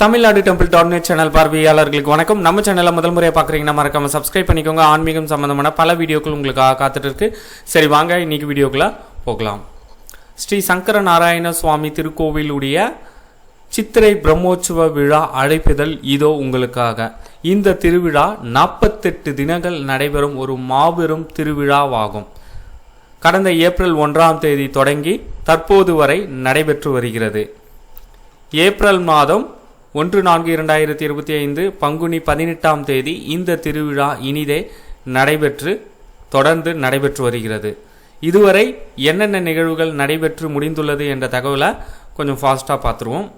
Tamil Nadu temple dot net channel பார்வையாளர்களுக்கு வணக்கம். நம்ம சேனலை முதல் முறையாக பார்க்குறீங்கன்னா மறக்காம சப்ஸ்கிரைப் பண்ணிக்கோங்க. ஆன்மீகம் சம்பந்தமான பல வீடியோக்கள் உங்களுக்காக காத்துட்டு இருக்கு சரி வாங்க இன்னைக்கு வீடியோக்குள்ள போகலாம். ஸ்ரீ சங்கர நாராயண சுவாமி திருக்கோவிலுடைய சித்திரை பிரம்மோற்சவ விழா அழைப்புதல் இதோ உங்களுக்காக. இந்த திருவிழா நாற்பத்தெட்டு தினங்கள் நடைபெறும் ஒரு மாபெரும் திருவிழாவாகும். கடந்த ஏப்ரல் ஒன்றாம் தேதி தொடங்கி தற்போது வரை நடைபெற்று வருகிறது. ஏப்ரல் மாதம் ஒன்று நான்கு இரண்டாயிரத்தி இருபத்தி ஐந்து பங்குனி பதினெட்டாம் தேதி இந்த திருவிழா இனிதே நடைபெற்று தொடர்ந்து நடைபெற்று வருகிறது. இதுவரை என்னென்ன நிகழ்வுகள் நடைபெற்று முடிந்துள்ளது என்ற தகவலை கொஞ்சம் ஃபாஸ்ட்டாக பார்த்துருவோம்.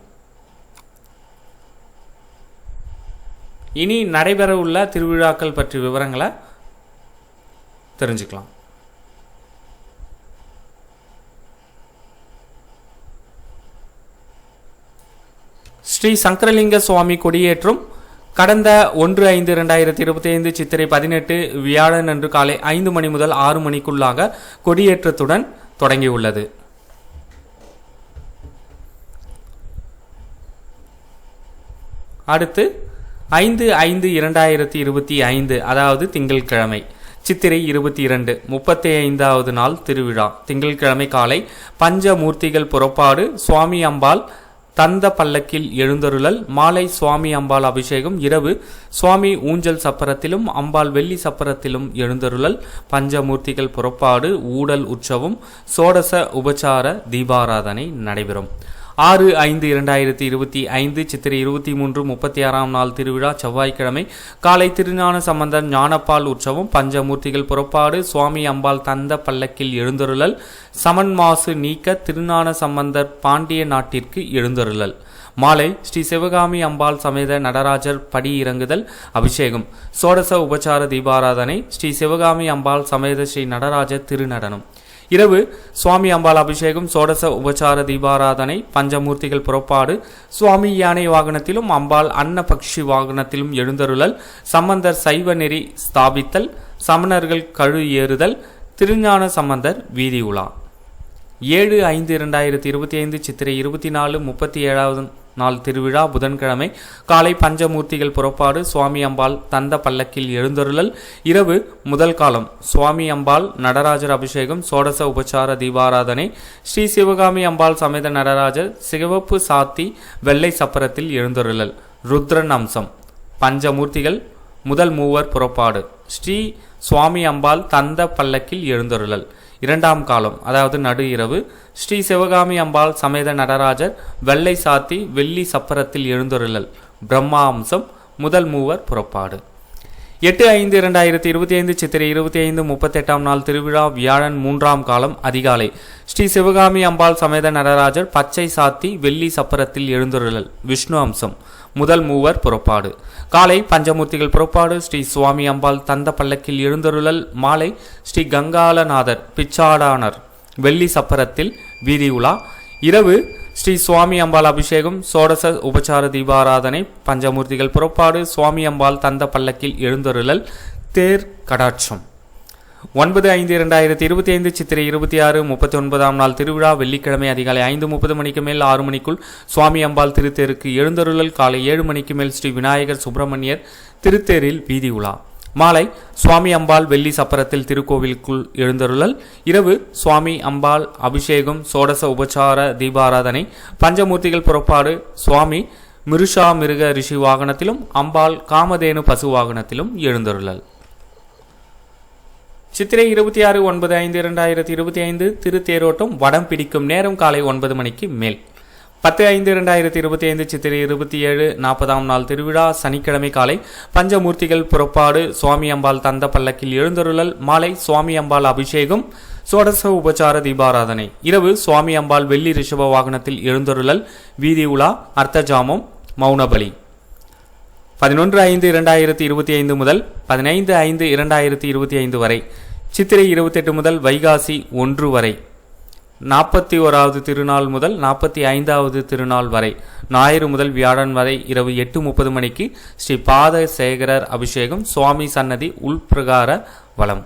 இனி நடைபெற உள்ள திருவிழாக்கள் பற்றிய விவரங்களை தெரிஞ்சுக்கலாம். ஸ்ரீ சங்கரலிங்க சுவாமி கொடியேற்றம் கடந்த ஒன்று ஐந்து இரண்டாயிரத்தி இருபத்தி ஐந்து சித்திரை பதினெட்டு வியாழன் அன்று காலை ஐந்து மணி முதல் ஆறு மணிக்குள்ளாக கொடியேற்றத்துடன் தொடங்கியுள்ளது. அடுத்து ஐந்து ஐந்து இரண்டாயிரத்தி இருபத்தி ஐந்து அதாவது திங்கட்கிழமை சித்திரை இருபத்தி இரண்டு முப்பத்தி ஐந்தாவது நாள் திருவிழா திங்கட்கிழமை காலை பஞ்சமூர்த்திகள் புறப்பாடு சுவாமி அம்பாள் தந்த பல்லக்கில் எழுந்தருளல் மாலை சுவாமி அம்பாள் அபிஷேகம் இரவு சுவாமி ஊஞ்சல் சப்பரத்திலும் அம்பாள் வெள்ளி சப்பரத்திலும் எழுந்தருளல் பஞ்சமூர்த்திகள் புறப்பாடு ஊடல் உற்சவம் சோடச உபச்சார தீபாராதனை நடைபெறும். ஆறு ஐந்து இரண்டாயிரத்தி இருபத்தி ஐந்து சித்திரை இருபத்தி மூன்று முப்பத்தி ஆறாம் நாள் திருவிழா செவ்வாய்க்கிழமை. காலை திருஞான சம்பந்தர் ஞானப்பால் உற்சவம் பஞ்சமூர்த்திகள் புறப்பாடு சுவாமி அம்பாள் தந்த பல்லக்கில் எழுந்தருளல் சமன் மாசு நீக்க திருஞான சம்பந்தர் பாண்டிய நாட்டிற்கு எழுந்தருளல். மாலை ஸ்ரீ சிவகாமி அம்பாள் சமேத நடராஜர் படி இறங்குதல் அபிஷேகம். சோடச உபச்சார தீபாராதனை ஸ்ரீ சிவகாமி அம்பாள் சமேத ஸ்ரீ நடராஜர் திருநடனம். இரவு சுவாமி அம்பாள் அபிஷேகம் சோடச உபசார தீபாராதனை பஞ்சமூர்த்திகள் புறப்பாடு சுவாமி யானை வாகனத்திலும் அம்பாள் அன்னபக்ஷி வாகனத்திலும் எழுந்தருளல் சம்பந்தர் சைவ நெறி ஸ்தாபித்தல் சமணர்கள் கழு ஏறுதல் திருஞான சம்பந்தர் வீதி உலா. ஏழு ஐந்து இரண்டாயிரத்தி இருபத்தி ஐந்து சித்திரை இருபத்தி நாலு முப்பத்தி ஏழாவது நாள் திருவிழா புதன்கிழமை. காலை பஞ்சமூர்த்திகள் புறப்பாடு சுவாமி அம்பாள் தந்த பல்லக்கில் எழுந்தருளல். இரவு முதல் காலம் சுவாமி அம்பாள் நடராஜர் அபிஷேகம் சோடச உபச்சார தீபாராதனை. ஸ்ரீ சிவகாமி அம்பாள் சமேத நடராஜர் சிவப்பு சாத்தி வெள்ளை சப்பரத்தில் எழுந்தருளல். ருத்ரன் அம்சம் பஞ்சமூர்த்திகள் முதல் மூவர் புறப்பாடு. ஸ்ரீ சுவாமி அம்பாள் தந்த பல்லக்கில் எழுந்தருளல். இரண்டாம் காலம் அதாவது நடு இரவு. ஸ்ரீ சிவகாமி அம்பாள் சமேத நடராஜர் வெள்ளை சாத்தி வெள்ளி சப்பரத்தில் எழுந்தொருளல் பிரம்மா அம்சம் முதல் மூவர் புறப்பாடு. எட்டு ஐந்து இரண்டாயிரத்தி இருபத்தி ஐந்து சித்திரை இருபத்தி ஐந்து முப்பத்தெட்டாம் நாள் திருவிழா வியாழன் மூன்றாம் காலம் அதிகாலை. ஸ்ரீ சிவகாமி அம்பாள் சமேத நடராஜர் பச்சை சாத்தி வெள்ளி சப்பரத்தில் எழுந்தொருளல் விஷ்ணு அம்சம். முதல் மூவர் புறப்பாடு. காலை பஞ்சமூர்த்திகள் புறப்பாடு. ஸ்ரீ சுவாமி அம்பாள் தந்த பல்லக்கில் எழுந்தருளல். மாலை ஸ்ரீ கங்காலநாதர் பிச்சாடானர். வெள்ளி சப்பரத்தில் வீதி உலா. இரவு ஸ்ரீ சுவாமி அம்பாள் அபிஷேகம். சோடச உபச்சார தீபாராதனை. பஞ்சமூர்த்திகள் புறப்பாடு. சுவாமி அம்பாள் தந்த பல்லக்கில் எழுந்தருளல். தேர் கடாட்சம். ஒன்பது ஐந்து இரண்டாயிரத்தி இருபத்தி ஐந்து சித்திரை இருபத்தி ஆறு முப்பத்தி ஒன்பதாம் நாள் திருவிழா வெள்ளிக்கிழமை அதிகாலை ஐந்து முப்பது மணிக்கு மேல் ஆறு மணிக்குள் சுவாமி அம்பாள் திருத்தேருக்கு எழுந்தருளல் காலை ஏழு மணிக்கு மேல் ஸ்ரீ விநாயகர் சுப்பிரமணியர் திருத்தேரில் வீதி உலா. மாலை சுவாமி அம்பாள் வெள்ளி சப்பரத்தில் திருக்கோவிலுக்குள் எழுந்தருளல். இரவு சுவாமி அம்பாள் அபிஷேகம் சோடச உபசார தீபாராதனை பஞ்சமூர்த்திகள் புறப்பாடு சுவாமி மிருஷா மிருக ரிஷி வாகனத்திலும் அம்பாள் காமதேனு பசு வாகனத்திலும் எழுந்தருளல். சித்திரை இருபத்தி ஆறு ஒன்பது ஐந்து இரண்டாயிரத்தி இருபத்தி ஐந்து திருத்தேரோட்டம் வடம் பிடிக்கும் நேரம் காலை ஒன்பது மணிக்கு மேல். பத்து ஐந்து இரண்டாயிரத்தி இருபத்தி ஐந்து சித்திரை இருபத்தி ஏழு நாற்பதாம் நாள் திருவிழா சனிக்கிழமை காலை பஞ்சமூர்த்திகள் புறப்பாடு சுவாமி அம்பாள் தந்த பல்லக்கில் எழுந்தருளல் மாலை சுவாமி அம்பாள் அபிஷேகம் சோடச உபச்சார தீபாராதனை. இரவு சுவாமி அம்பாள் வெள்ளி ரிஷப வாகனத்தில் எழுந்தருளல் வீதி உலா அர்த்தஜாமம் மௌனபலி. பதினொன்று ஐந்து இரண்டாயிரத்தி இருபத்தி ஐந்து முதல் பதினைந்து ஐந்து இரண்டாயிரத்தி இருபத்தி ஐந்து வரை சித்திரை இருபத்தெட்டு முதல் வைகாசி ஒன்று வரை நாற்பத்தி ஓராவது திருநாள் முதல் நாற்பத்தி ஐந்தாவது திருநாள் வரை ஞாயிறு முதல் வியாழன் வரை இரவு எட்டு முப்பது மணிக்கு ஸ்ரீ பாத சேகரர் அபிஷேகம் சுவாமி சன்னதி உள்பிரகார வளம்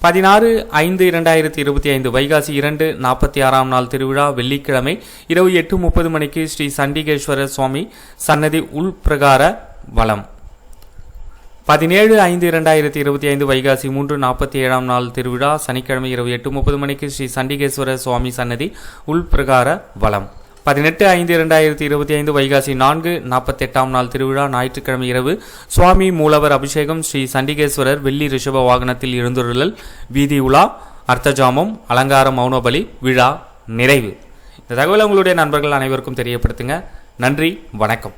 பதினாறு ஐந்து இரண்டாயிரத்தி இருபத்தி ஐந்து வைகாசி இரண்டு நாற்பத்தி ஆறாம் நாள் திருவிழா வெள்ளிக்கிழமை இரவு எட்டு முப்பது மணிக்கு ஸ்ரீ சண்டிகேஸ்வர சுவாமி சன்னதி உள்பிரகார வளம் பதினேழு ஐந்து இரண்டாயிரத்தி இருபத்தி ஐந்து வைகாசி மூன்று நாற்பத்தி ஏழாம் நாள் திருவிழா சனிக்கிழமை இரவு எட்டு முப்பது மணிக்கு ஸ்ரீ சண்டிகேஸ்வரர் சுவாமி சன்னதி உள்பிரகார வளம் பதினெட்டு ஐந்து இரண்டாயிரத்தி இருபத்தி ஐந்து வைகாசி நான்கு நாற்பத்தெட்டாம் நாள் திருவிழா ஞாயிற்றுக்கிழமை இரவு சுவாமி மூலவர் அபிஷேகம் ஸ்ரீ சண்டிகேஸ்வரர் வெள்ளி ரிஷப வாகனத்தில் எழுந்துருளல் வீதி உலா அர்த்தஜாமம் அலங்கார மௌனபலி விழா நிறைவு. இந்த தகவலை உங்களுடைய நண்பர்கள் அனைவருக்கும் தெரியப்படுத்துங்க. நன்றி வணக்கம்.